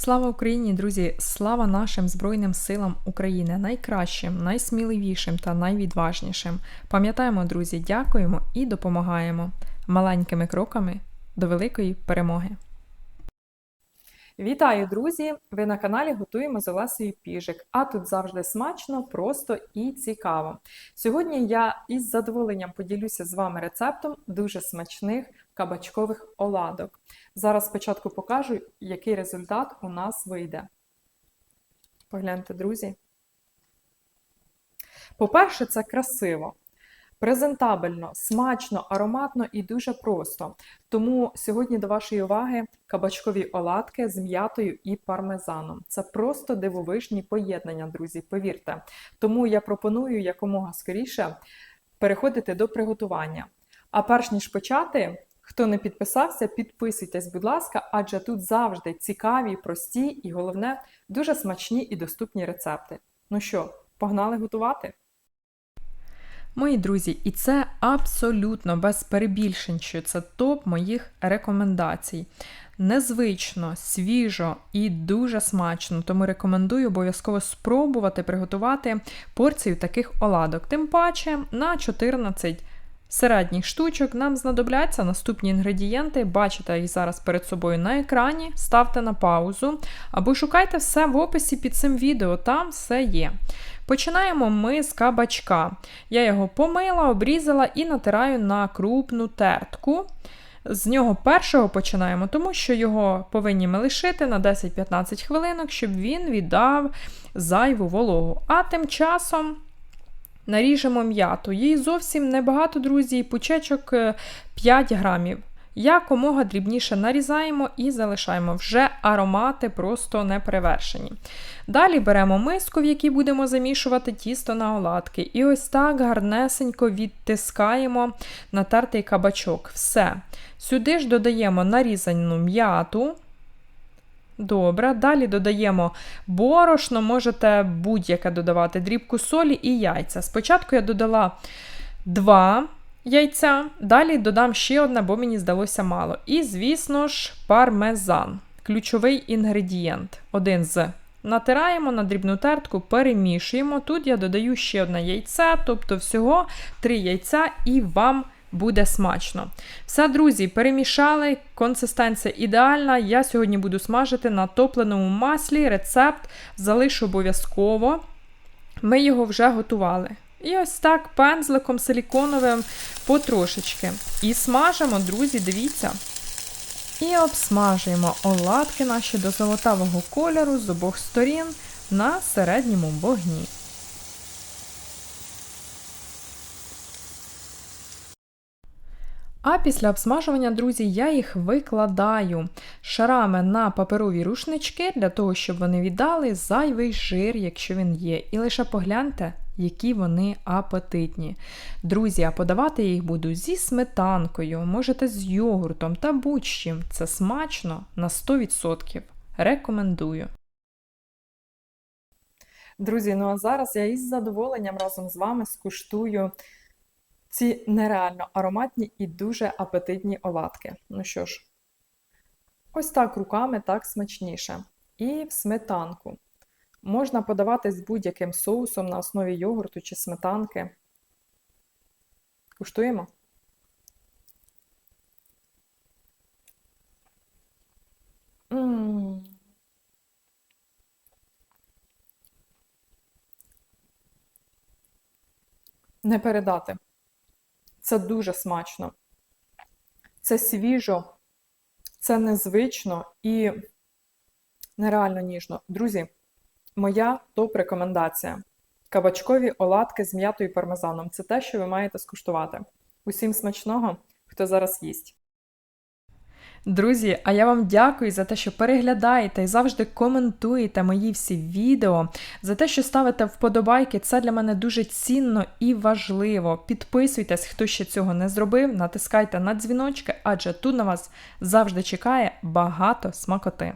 Слава Україні, друзі! Слава нашим Збройним силам України, найкращим, найсміливішим та найвідважнішим. Пам'ятаємо, друзі, дякуємо і допомагаємо маленькими кроками до великої перемоги. Вітаю, друзі! Ви на каналі Готуємо з Олесею Піжик. А тут завжди смачно, просто і цікаво. Сьогодні я із задоволенням поділюся з вами рецептом дуже смачних кабачкових оладок. Зараз спочатку покажу, який результат у нас вийде. Погляньте, друзі. По-перше, це красиво. Презентабельно, смачно, ароматно і дуже просто. Тому сьогодні до вашої уваги кабачкові оладки з м'ятою і пармезаном. Це просто дивовижні поєднання, друзі, повірте. Тому я пропоную якомога скоріше переходити до приготування. А перш ніж почати, хто не підписався, підписуйтесь, будь ласка, адже тут завжди цікаві, прості і головне, дуже смачні і доступні рецепти. Ну що, погнали готувати? Мої друзі, і це абсолютно без перебільшень, що це топ моїх рекомендацій. Незвично, свіжо і дуже смачно, тому рекомендую обов'язково спробувати приготувати порцію таких оладок. Тим паче на 14 середніх штучок нам знадобляться наступні інгредієнти. Бачите їх зараз перед собою на екрані, ставте на паузу або шукайте все в описі під цим відео, там все є. Починаємо ми з кабачка. Я його помила, обрізала і натираю на крупну тертку. З нього першого починаємо, тому що його повинні ми лишити на 10-15 хвилинок, щоб він віддав зайву вологу. А тим часом наріжемо м'яту. Їй зовсім небагато, друзі, пучечок 5 грамів. Якомога дрібніше нарізаємо і залишаємо вже аромати просто не перевершені. Далі беремо миску, в якій будемо замішувати тісто на оладки. І ось так гарнесенько відтискаємо натертий кабачок. Все. Сюди ж додаємо нарізану м'яту. Добре, далі додаємо борошно, можете будь-яке додавати, дрібку солі і яйця. Спочатку я додала 2 яйця, далі додам ще одне, бо мені здалося мало. І, звісно ж, пармезан ключовий інгредієнт. Один з. Натираємо на дрібну тертку, перемішуємо. Тут я додаю ще одне яйце, тобто всього 3 яйця і вам буде смачно. Все, друзі, перемішали, консистенція ідеальна. Я сьогодні буду смажити на топленому маслі. Рецепт залишу обов'язково. Ми його вже готували. І ось так пензликом силіконовим потрошечки. І смажимо, друзі, дивіться. І обсмажуємо оладки наші до золотавого кольору з обох сторін на середньому вогні. А після обсмажування, друзі, я їх викладаю шарами на паперові рушнички для того, щоб вони віддали зайвий жир, якщо він є. І лише погляньте, які вони апетитні. Друзі, а подавати їх буду зі сметанкою, можете з йогуртом та будь-чим. Це смачно на 100%. Рекомендую. Друзі, ну а зараз я із задоволенням разом з вами скуштую ці нереально ароматні і дуже апетитні оладки. Ну що ж, ось так руками так смачніше. І в сметанку. Можна подавати з будь-яким соусом на основі йогурту чи сметанки. Куштуємо? М Не передати. Це дуже смачно. Це свіжо, це незвично і нереально ніжно. Друзі, моя топ-рекомендація. Кабачкові оладки з м'ятою пармезаном. Це те, що ви маєте скуштувати. Усім смачного, хто зараз їсть. Друзі, а я вам дякую за те, що переглядаєте і завжди коментуєте мої всі відео, за те, що ставите вподобайки. Це для мене дуже цінно і важливо. Підписуйтесь, хто ще цього не зробив, натискайте на дзвіночки, адже тут на вас завжди чекає багато смакоти.